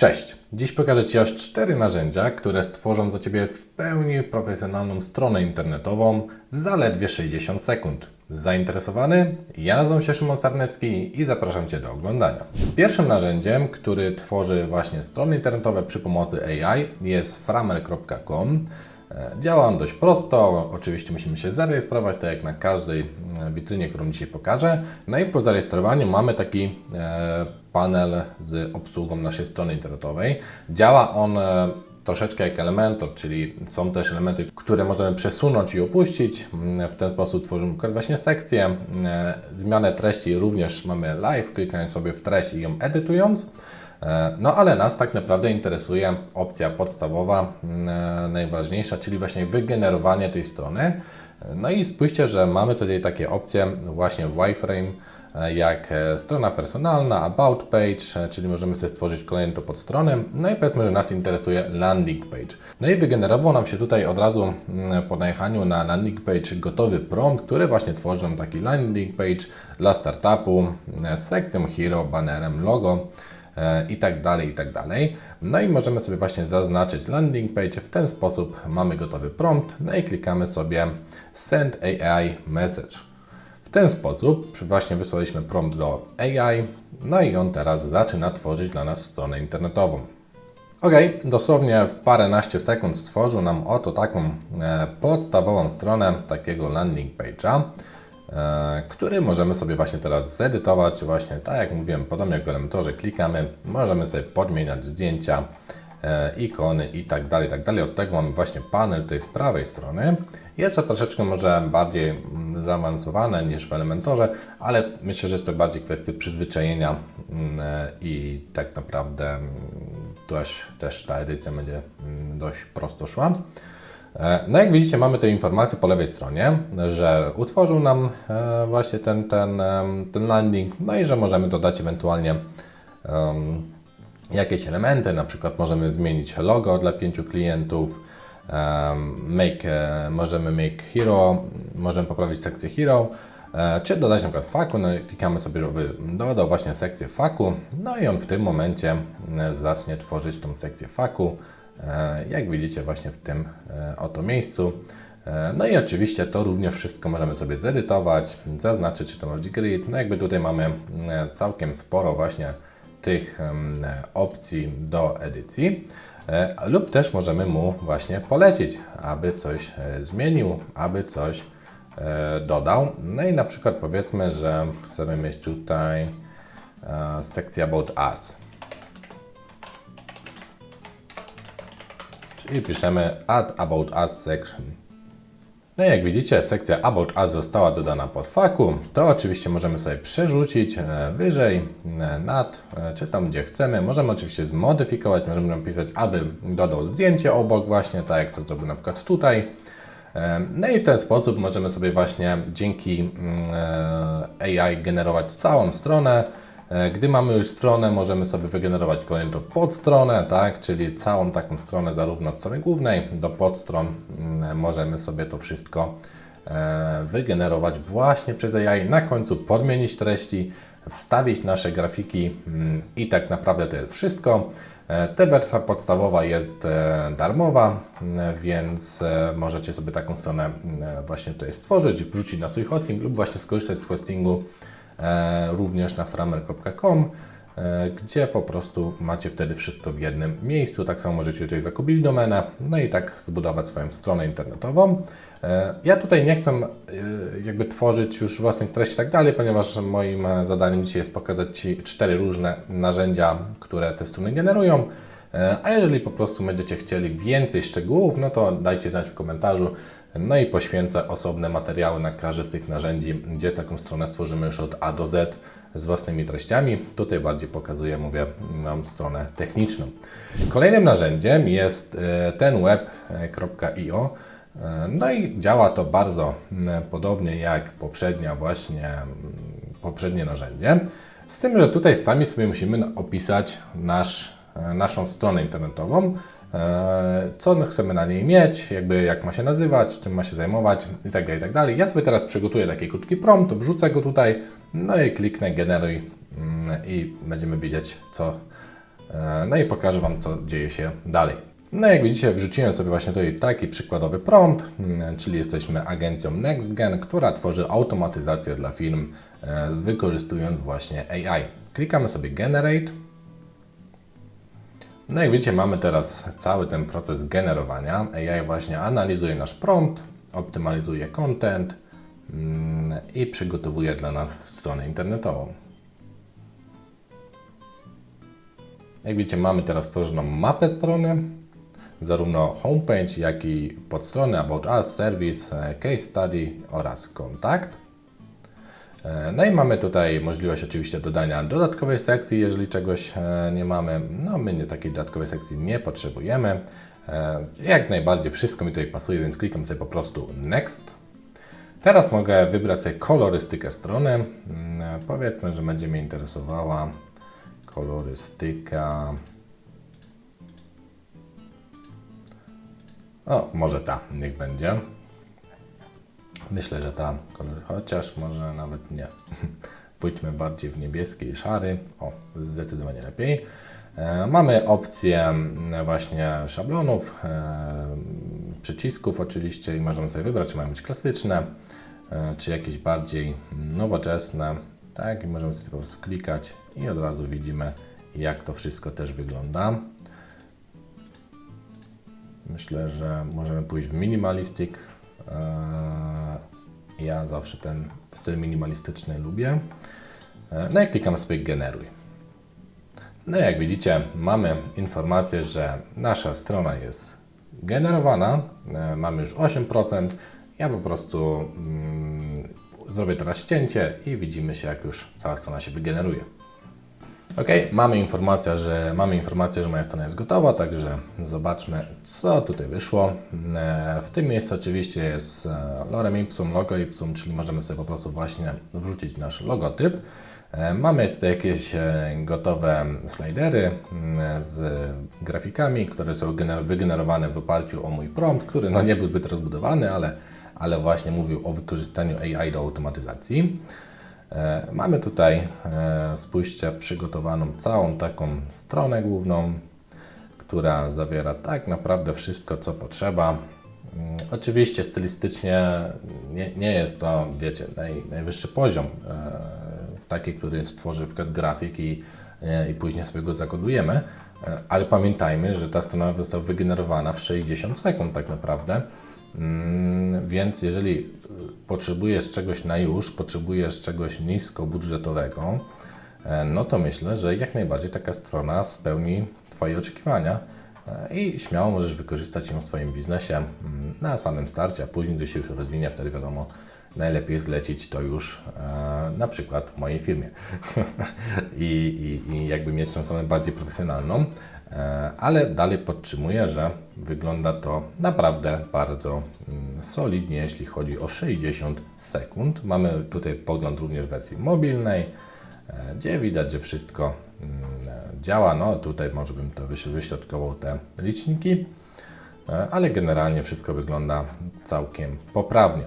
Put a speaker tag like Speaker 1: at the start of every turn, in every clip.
Speaker 1: Cześć! Dziś pokażę Ci aż cztery narzędzia, które stworzą za Ciebie w pełni profesjonalną stronę internetową w zaledwie 60 sekund. Zainteresowany? Ja nazywam się Szymon Starnecki i zapraszam Cię do oglądania. Pierwszym narzędziem, który tworzy właśnie strony internetowe przy pomocy AI jest framer.com. E, Działa on dość prosto. Oczywiście musimy się zarejestrować, tak jak na każdej e, witrynie, którą dzisiaj pokażę. No i po zarejestrowaniu mamy taki e, panel z obsługą naszej strony internetowej. Działa on troszeczkę jak Elementor, czyli są też elementy, które możemy przesunąć i opuścić. Mm, W ten sposób tworzymy właśnie sekcję. Zmianę treści również mamy live, klikając sobie w treść i ją edytując. E, No ale nas tak naprawdę interesuje opcja podstawowa, e, najważniejsza, czyli właśnie wygenerowanie tej strony. No i spójrzcie, że mamy tutaj takie opcje właśnie w wireframe, e, jak strona personalna, about page, czyli możemy sobie stworzyć kolejną to podstronę. No i powiedzmy, że nas interesuje landing page. No i wygenerował nam się tutaj od razu po najechaniu na landing page gotowy prompt, który właśnie tworzy nam taki landing page dla startupu z sekcją hero, banerem, logo i tak dalej, i tak dalej. No i możemy sobie właśnie zaznaczyć landing page. W ten sposób mamy gotowy prompt, no i klikamy sobie Send AI Message. W ten sposób właśnie wysłaliśmy prompt do AI, no i on teraz zaczyna tworzyć dla nas stronę internetową. Ok, dosłownie paręnaście sekund stworzył nam oto taką e, podstawową stronę takiego landing page'a, który możemy sobie właśnie teraz zedytować. Właśnie tak jak mówiłem, podobnie jak w Elementorze, klikamy, możemy sobie podmieniać zdjęcia, e, ikony i tak dalej, i tak dalej. Od tego mamy właśnie panel tej z prawej strony. Jest to troszeczkę może bardziej mm, zaawansowane niż w Elementorze, ale myślę, że jest to bardziej kwestia przyzwyczajenia mm, e, i tak naprawdę mm, dość, też ta edycja będzie mm, dość prosto szła. E, No jak widzicie mamy te informacje po lewej stronie, że utworzył nam e, właśnie ten, ten, ten landing, no i że możemy dodać ewentualnie em, jakieś elementy, na przykład możemy zmienić logo dla pięciu klientów, em, make, e, możemy make hero, możemy poprawić sekcję hero, czy dodać na przykład faku, no i klikamy sobie, żeby dodał właśnie sekcję faku, no i on w tym momencie zacznie tworzyć tą sekcję faku, jak widzicie właśnie w tym e, oto miejscu. E, No i oczywiście to również wszystko możemy sobie zedytować, zaznaczyć, czy to będzie grid. No jakby tutaj mamy e, całkiem sporo właśnie tych opcji do edycji. E, Lub też możemy mu właśnie polecić, aby coś e, zmienił, aby coś e, dodał. No i na przykład powiedzmy, że chcemy mieć tutaj e, sekcję About Us. Czyli piszemy Add About Us section. No i jak widzicie, sekcja About Us została dodana pod faku. To oczywiście możemy sobie przerzucić e, wyżej, e, nad, e, czy tam gdzie chcemy. Możemy oczywiście zmodyfikować, możemy napisać, aby dodał zdjęcie obok właśnie, tak jak to zrobił na przykład tutaj. No i w ten sposób możemy sobie właśnie dzięki mm, AI generować całą stronę. E, Gdy mamy już stronę, możemy sobie wygenerować kolejną podstronę, tak? czyli całą taką stronę zarówno od strony głównej do podstron. Mm, Możemy sobie to wszystko e, wygenerować właśnie przez AI. Na końcu podmienić treści, wstawić nasze grafiki mm, i tak naprawdę to jest wszystko. E, Ta wersja podstawowa jest darmowa, więc możecie sobie taką stronę właśnie tutaj stworzyć, wrzucić na swój hosting lub właśnie skorzystać z hostingu również na framer.com, e, gdzie po prostu macie wtedy wszystko w jednym miejscu. Tak samo możecie tutaj zakupić domenę, no i tak zbudować swoją stronę internetową. E, Ja tutaj nie chcę e, jakby tworzyć już własnych treści i tak dalej, ponieważ moim e, zadaniem dzisiaj jest pokazać Ci cztery różne narzędzia, które te strony generują. E, A jeżeli po prostu będziecie chcieli więcej szczegółów, no to dajcie znać w komentarzu. No i poświęcę osobne materiały na każde z tych narzędzi, gdzie taką stronę stworzymy już od A do Z z własnymi treściami. Tutaj bardziej pokazuję, mówię, mam stronę techniczną. Kolejnym narzędziem jest e, ten web.io. E, No i działa to bardzo podobnie jak poprzednia właśnie poprzednie narzędzie. Z tym, że tutaj sami sobie musimy opisać nasz, e, naszą stronę internetową, co chcemy na niej mieć, jakby jak ma się nazywać, czym ma się zajmować itd. itd. Ja sobie teraz przygotuję taki krótki prompt, wrzucę go tutaj, no i kliknę generuj mm, i będziemy wiedzieć, co E, No i pokażę Wam, co dzieje się dalej. No jak widzicie, wrzuciłem sobie właśnie tutaj taki przykładowy prompt, mm, czyli jesteśmy agencją NextGen, która tworzy automatyzację dla firm, e, wykorzystując właśnie AI. Klikamy sobie Generate. No jak widzicie, mamy teraz cały ten proces generowania. AI właśnie analizuje nasz prompt, optymalizuje content mm, i przygotowuje dla nas stronę internetową. Jak widzicie, mamy teraz stworzoną mapę strony, zarówno homepage, jak i podstrony About Us, Service, Case Study oraz Kontakt. E, No i mamy tutaj możliwość oczywiście dodania dodatkowej sekcji, jeżeli czegoś e, nie mamy. No my nie, takiej dodatkowej sekcji nie potrzebujemy. E, Jak najbardziej wszystko mi tutaj pasuje, więc klikam sobie po prostu Next. Teraz mogę wybrać sobie kolorystykę strony. Mm, Powiedzmy, że będzie mnie interesowała kolorystyka. O, może ta, niech będzie. Myślę, że ta kolor, chociaż może nawet nie. Pójdźmy bardziej w niebieski i szary. O, zdecydowanie lepiej. E, mamy opcję właśnie szablonów, e, przycisków oczywiście i możemy sobie wybrać, czy mają być klasyczne, e, czy jakieś bardziej nowoczesne. Tak, i możemy sobie po prostu klikać i od razu widzimy, jak to wszystko też wygląda. Myślę, że możemy pójść w minimalistic. Eee, Ja zawsze ten styl minimalistyczny lubię. Eee, No i klikam sobie generuj. No i jak widzicie, mamy informację, że nasza strona jest generowana. Eee, Mamy już 8%. Ja po prostu mm, zrobię teraz ścięcie i widzimy się, jak już cała strona się wygeneruje. Ok, mamy informację, że mamy informację, że moja strona jest gotowa, także zobaczmy, co tutaj wyszło. E, W tym miejscu oczywiście jest e, lorem ipsum, logo ipsum, czyli możemy sobie po prostu właśnie wrzucić nasz logotyp. E, Mamy tutaj jakieś gotowe slidery mm, z grafikami, które są gener- wygenerowane w oparciu o mój prompt, który no nie był zbyt rozbudowany, ale, ale właśnie mówił o wykorzystaniu AI do automatyzacji. E, Mamy tutaj, e, spójrzcie, przygotowaną całą taką stronę główną, która zawiera tak naprawdę wszystko, co potrzeba. Mm, Oczywiście stylistycznie nie, nie jest to, wiecie, naj, najwyższy poziom, e, taki, który stworzy przykład grafik i, e, i później sobie go zakodujemy, e, ale pamiętajmy, że ta strona została wygenerowana w 60 sekund tak naprawdę. Mm, Więc jeżeli y, potrzebujesz czegoś na już, potrzebujesz czegoś niskobudżetowego, e, no to myślę, że jak najbardziej taka strona spełni Twoje oczekiwania e, i śmiało możesz wykorzystać ją w swoim biznesie mm, na samym starcie, a później, gdy się już rozwinie, wtedy wiadomo, najlepiej zlecić to już e, na przykład mojej firmie I, i, i jakby mieć tą stronę bardziej profesjonalną, e, ale dalej podtrzymuję, że wygląda to naprawdę bardzo mm, solidnie, jeśli chodzi o 60 sekund. Mamy tutaj pogląd również w wersji mobilnej, e, gdzie widać, że wszystko mm, działa. No tutaj może bym to wyś- wyśrodkował te liczniki, e, ale generalnie wszystko wygląda całkiem poprawnie.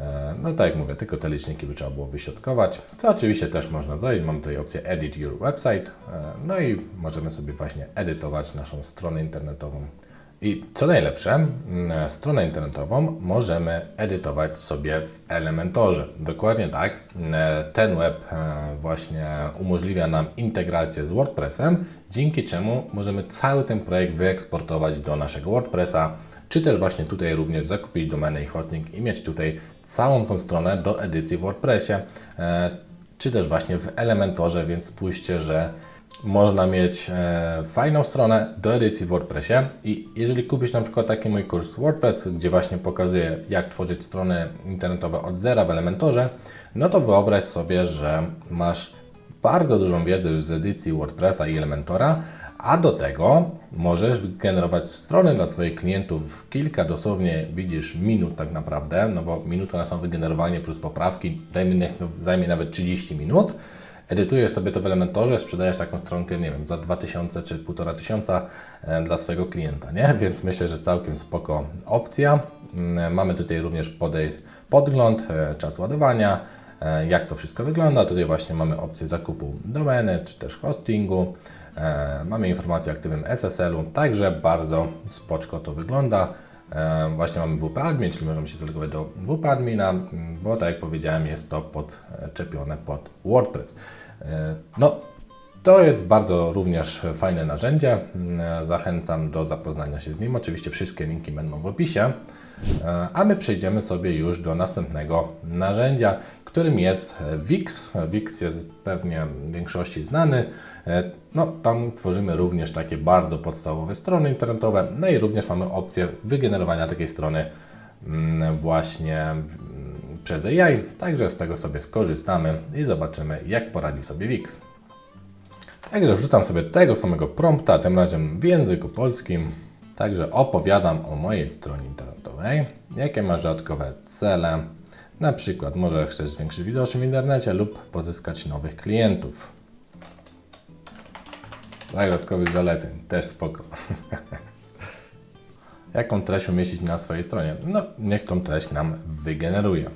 Speaker 1: E, No tak jak mówię, tylko te liczniki by trzeba było wyśrodkować, co oczywiście też można zrobić. Mamy tutaj opcję Edit Your Website, e, no i możemy sobie właśnie edytować naszą stronę internetową. I co najlepsze, stronę internetową możemy edytować sobie w Elementorze. Dokładnie tak. E, Ten web właśnie umożliwia nam integrację z WordPressem, dzięki czemu możemy cały ten projekt wyeksportować do naszego WordPressa, czy też właśnie tutaj również zakupić domenę i hosting i mieć tutaj całą tą stronę do edycji w WordPressie, e, czy też właśnie w Elementorze, więc spójrzcie, że można mieć e, fajną stronę do edycji w WordPressie i jeżeli kupisz na przykład taki mój kurs WordPress, gdzie właśnie pokazuję jak tworzyć strony internetowe od zera w Elementorze, no to wyobraź sobie, że masz bardzo dużą wiedzę już z edycji WordPressa i Elementora, a do tego możesz wygenerować strony dla swoich klientów w kilka dosłownie, widzisz, minut tak naprawdę, no bo minuta na samo wygenerowanie plus poprawki zajmie, zajmie nawet 30 minut. Edytujesz sobie to w Elementorze, sprzedajesz taką stronkę, nie wiem, za 2000 czy 1500 e, dla swojego klienta, nie? Więc myślę, że całkiem spoko opcja. Mm, Mamy tutaj również podej- podgląd, e, czas ładowania, e, jak to wszystko wygląda. Tutaj właśnie mamy opcję zakupu domeny, czy też hostingu. E, mamy informację o aktywnym SSL-u, także bardzo spoczko to wygląda. E, właśnie mamy WP Admin, czyli możemy się zalogować do WP Admina, bo tak jak powiedziałem, jest to podczepione pod WordPress. E, no, to jest bardzo również fajne narzędzie. Mm, Zachęcam do zapoznania się z nim. Oczywiście wszystkie linki będą w opisie. E, A my przejdziemy sobie już do następnego narzędzia, którym jest Wix. Wix jest pewnie w większości znany. E, No, tam tworzymy również takie bardzo podstawowe strony internetowe. No i również mamy opcję wygenerowania takiej strony mm, właśnie mm, przez AI. Także z tego sobie skorzystamy i zobaczymy, jak poradzi sobie Wix. Także wrzucam sobie tego samego prompta, tym razem w języku polskim. Także opowiadam o mojej stronie internetowej, jakie masz dodatkowe cele. Na przykład może chcesz zwiększyć widoczność w internecie lub pozyskać nowych klientów. Tak, dodatkowych zaleceń, też spoko. Jaką treść umieścić na swojej stronie? No, niech tą treść nam wygeneruje.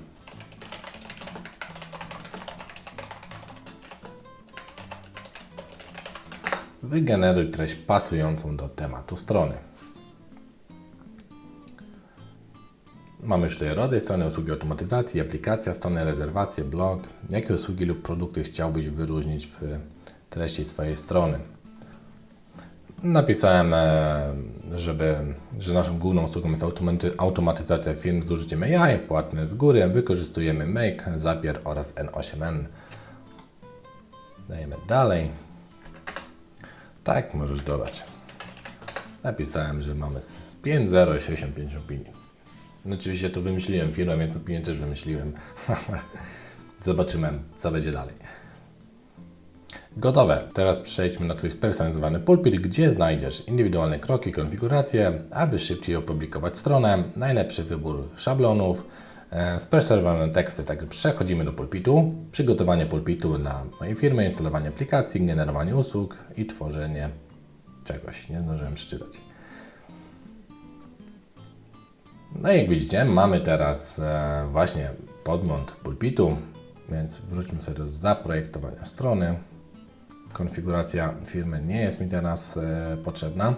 Speaker 1: Wygeneruj treść pasującą do tematu strony. Mamy już tutaj rodzaj strony, usługi automatyzacji, aplikacja strony, rezerwacje, blog. Jakie usługi lub produkty chciałbyś wyróżnić w treści swojej strony? Napisałem, e, żeby, że naszą główną usługą jest automaty, automatyzacja firm z użyciem AI, płatne z góry. Wykorzystujemy Make, Zapier oraz N8N. Dajemy dalej. Tak, możesz dodać. Napisałem, że mamy z 5.0 i 65 opinii. No oczywiście to wymyśliłem firmę, więc opinię też wymyśliłem. Zobaczymy, co będzie dalej. Gotowe. Teraz przejdźmy na Twój spersonalizowany pulpit, gdzie znajdziesz indywidualne kroki, konfiguracje, aby szybciej opublikować stronę, najlepszy wybór szablonów, e, spersonalizowane teksty. Także przechodzimy do pulpitu. Przygotowanie pulpitu dla mojej firmy, instalowanie aplikacji, generowanie usług i tworzenie czegoś. Nie zdążyłem przeczytać. No i jak widzicie, mamy teraz e, właśnie podgląd pulpitu, więc wróćmy sobie do zaprojektowania strony. Konfiguracja firmy nie jest mi teraz e, potrzebna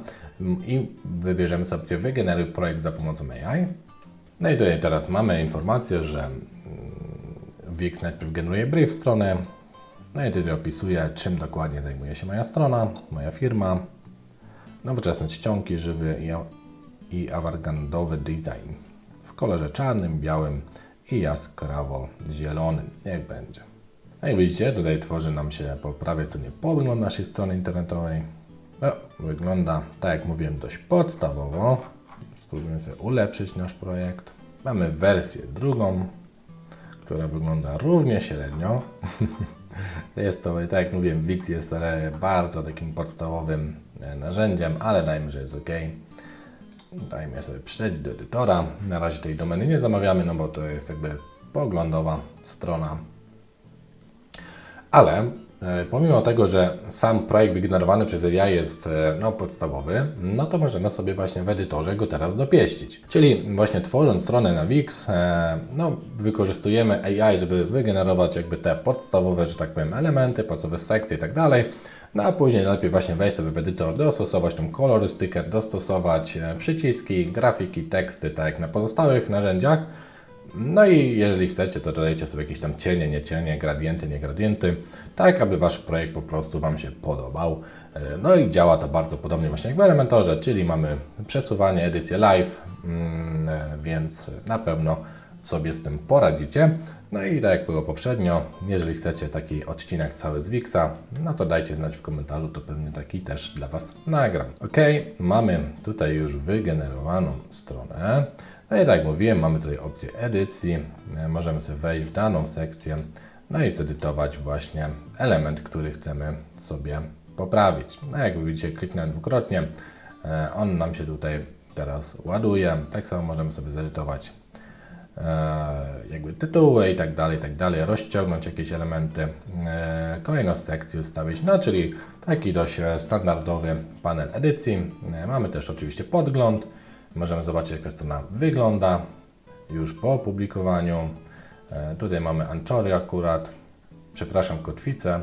Speaker 1: i wybierzemy sobie opcję wygeneruj projekt za pomocą AI. No i tutaj teraz mamy informację, że mm, Wix najpierw generuje brief strony, no i tutaj opisuje, czym dokładnie zajmuje się moja strona, moja firma, nowoczesne czcionki, żywy i, awangardowy design w kolorze czarnym, białym i jaskrawo-zielonym, jak będzie. No i widzicie, tutaj tworzy nam się po prawej stronie podgląd naszej strony internetowej. No, wygląda, tak jak mówiłem, dość podstawowo. Spróbujemy sobie ulepszyć nasz projekt. Mamy wersję drugą, która wygląda równie średnio. jest to, tak jak mówiłem, Wix jest bardzo takim podstawowym e, narzędziem, ale dajmy, że jest OK. Dajmy sobie przejść do edytora. Na razie tej domeny nie zamawiamy, no bo to jest jakby poglądowa strona. Ale pomimo tego, że sam projekt wygenerowany przez AI jest e, no, podstawowy, no to możemy sobie właśnie w edytorze go teraz dopieścić. Czyli właśnie tworząc stronę na Wix, e, no, wykorzystujemy AI, żeby wygenerować jakby te podstawowe, że tak powiem, elementy, podstawowe sekcje i tak dalej. No a później najpierw właśnie wejść sobie w edytor, dostosować tą kolorystykę, dostosować e, przyciski, grafiki, teksty, tak jak na pozostałych narzędziach. No i jeżeli chcecie, to dodajcie sobie jakieś tam cienie, nie cienie, gradienty, nie gradienty, tak aby Wasz projekt po prostu Wam się podobał. E, No i działa to bardzo podobnie właśnie jak w Elementorze, czyli mamy przesuwanie, edycję live, mm, e, więc na pewno sobie z tym poradzicie. No i tak jak było poprzednio, jeżeli chcecie taki odcinek cały z Wixa, no to dajcie znać w komentarzu, to pewnie taki też dla Was nagram. Ok, mamy tutaj już wygenerowaną stronę. No i tak jak mówiłem, mamy tutaj opcję edycji. E, Możemy sobie wejść w daną sekcję, no i zedytować właśnie element, który chcemy sobie poprawić. No jak widzicie, kliknąłem dwukrotnie, e, on nam się tutaj teraz ładuje. Tak samo możemy sobie zedytować e, jakby tytuły i tak dalej, i tak dalej, rozciągnąć jakieś elementy, kolejną sekcję ustawić, no czyli taki dość standardowy panel edycji. Mamy też oczywiście podgląd, możemy zobaczyć jak ta strona wygląda już po opublikowaniu. E, Tutaj mamy Anchory akurat, przepraszam, kotwicę.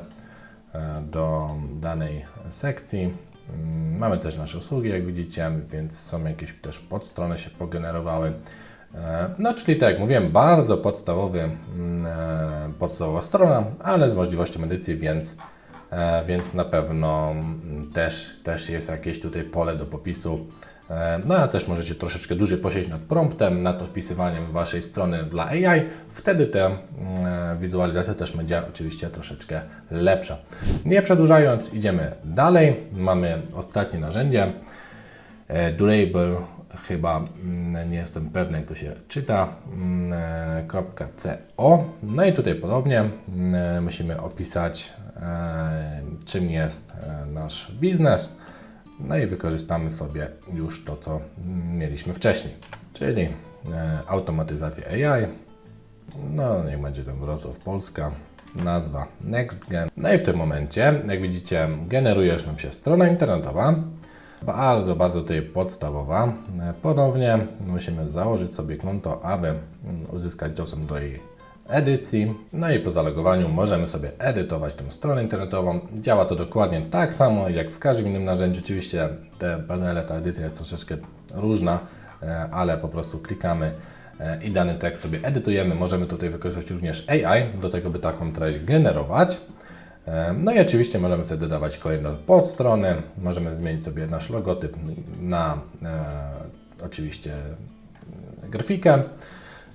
Speaker 1: e, do danej sekcji. Mm, Mamy też nasze usługi, jak widzicie, więc są jakieś też podstrony się pogenerowały. E, No, czyli tak jak mówiłem, bardzo podstawowy, mm, podstawowa strona, ale z możliwością edycji, więc, więc na pewno mm, też, też jest jakieś tutaj pole do popisu. E, No a też możecie troszeczkę dłużej posiedzieć nad promptem, nad opisywaniem Waszej strony dla AI. Wtedy ta mm, wizualizacja też będzie oczywiście troszeczkę lepsza. Nie przedłużając, idziemy dalej. Mamy ostatnie narzędzie. E, Durable, chyba mm, nie jestem pewny, jak to się czyta, mm, e, .co. No i tutaj podobnie musimy opisać, e, czym jest e, nasz biznes. No i wykorzystamy sobie już to, co mieliśmy wcześniej, czyli e, automatyzację AI. No, niech będzie ten Wrocław Polska. Nazwa NextGen. No i w tym momencie, jak widzicie, generuje już nam się strona internetowa. Bardzo, bardzo tutaj podstawowa. E, Ponownie musimy założyć sobie konto, aby mm, uzyskać dostęp do jej edycji. No i po zalogowaniu możemy sobie edytować tę stronę internetową. Działa to dokładnie tak samo jak w każdym innym narzędziu. Oczywiście te panele, ta edycja jest troszeczkę różna, e, ale po prostu klikamy e, i dany tekst sobie edytujemy. Możemy tutaj wykorzystać również AI do tego, by taką treść generować. E, No i oczywiście możemy sobie dodawać kolejne podstrony, możemy zmienić sobie nasz logotyp na e, oczywiście grafikę.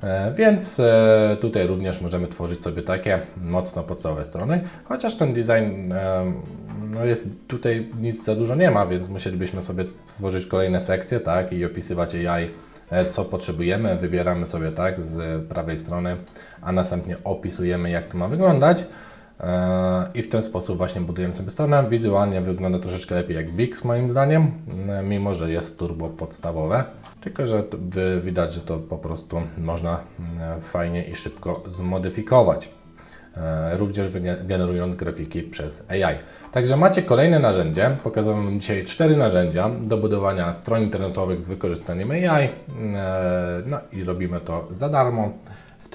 Speaker 1: E, Więc e, tutaj również możemy tworzyć sobie takie mocno podstawowe strony, chociaż ten design e, no jest tutaj nic za dużo nie ma, więc musielibyśmy sobie tworzyć kolejne sekcje, tak, i opisywać AI, co potrzebujemy, wybieramy sobie tak z prawej strony, a następnie opisujemy, jak to ma wyglądać. E, I w ten sposób właśnie budujemy sobie stronę. Wizualnie wygląda troszeczkę lepiej jak Wix moim zdaniem, m, mimo że jest turbo podstawowe. Tylko, że widać, że to po prostu można mm, fajnie i szybko zmodyfikować. E, Również generując grafiki przez AI. Także macie kolejne narzędzie. Pokazałem Wam dzisiaj cztery narzędzia do budowania stron internetowych z wykorzystaniem AI. E, No i robimy to za darmo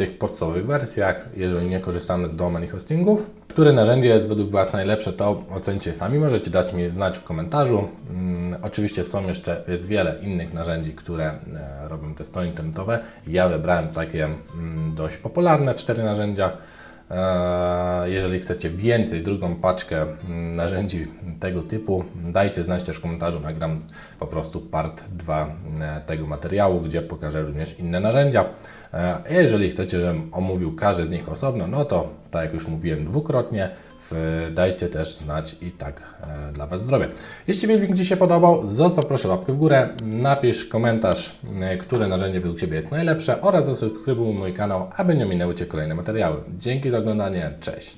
Speaker 1: tych podstawowych wersjach, jeżeli nie korzystamy z domen i hostingów. Które narzędzie jest według Was najlepsze, to ocencie sami. Możecie dać mi znać w komentarzu. Mm, oczywiście są jeszcze, jest wiele innych narzędzi, które e, robią te strony internetowe. Ja wybrałem takie mm, dość popularne cztery narzędzia. E, Jeżeli chcecie więcej, drugą paczkę mm, narzędzi tego typu, dajcie znać też w komentarzu. Nagram po prostu part 2 tego materiału, gdzie pokażę również inne narzędzia. E, Jeżeli chcecie, żebym omówił każdy z nich osobno, no to tak jak już mówiłem dwukrotnie, dajcie też znać i tak e, dla Was zrobię. Jeśli filmik Ci się podobał, zostaw proszę łapkę w górę, napisz komentarz, e, które narzędzie według Ciebie jest najlepsze oraz zasubskrybuj mój kanał, aby nie minęły Cię kolejne materiały. Dzięki za oglądanie, cześć!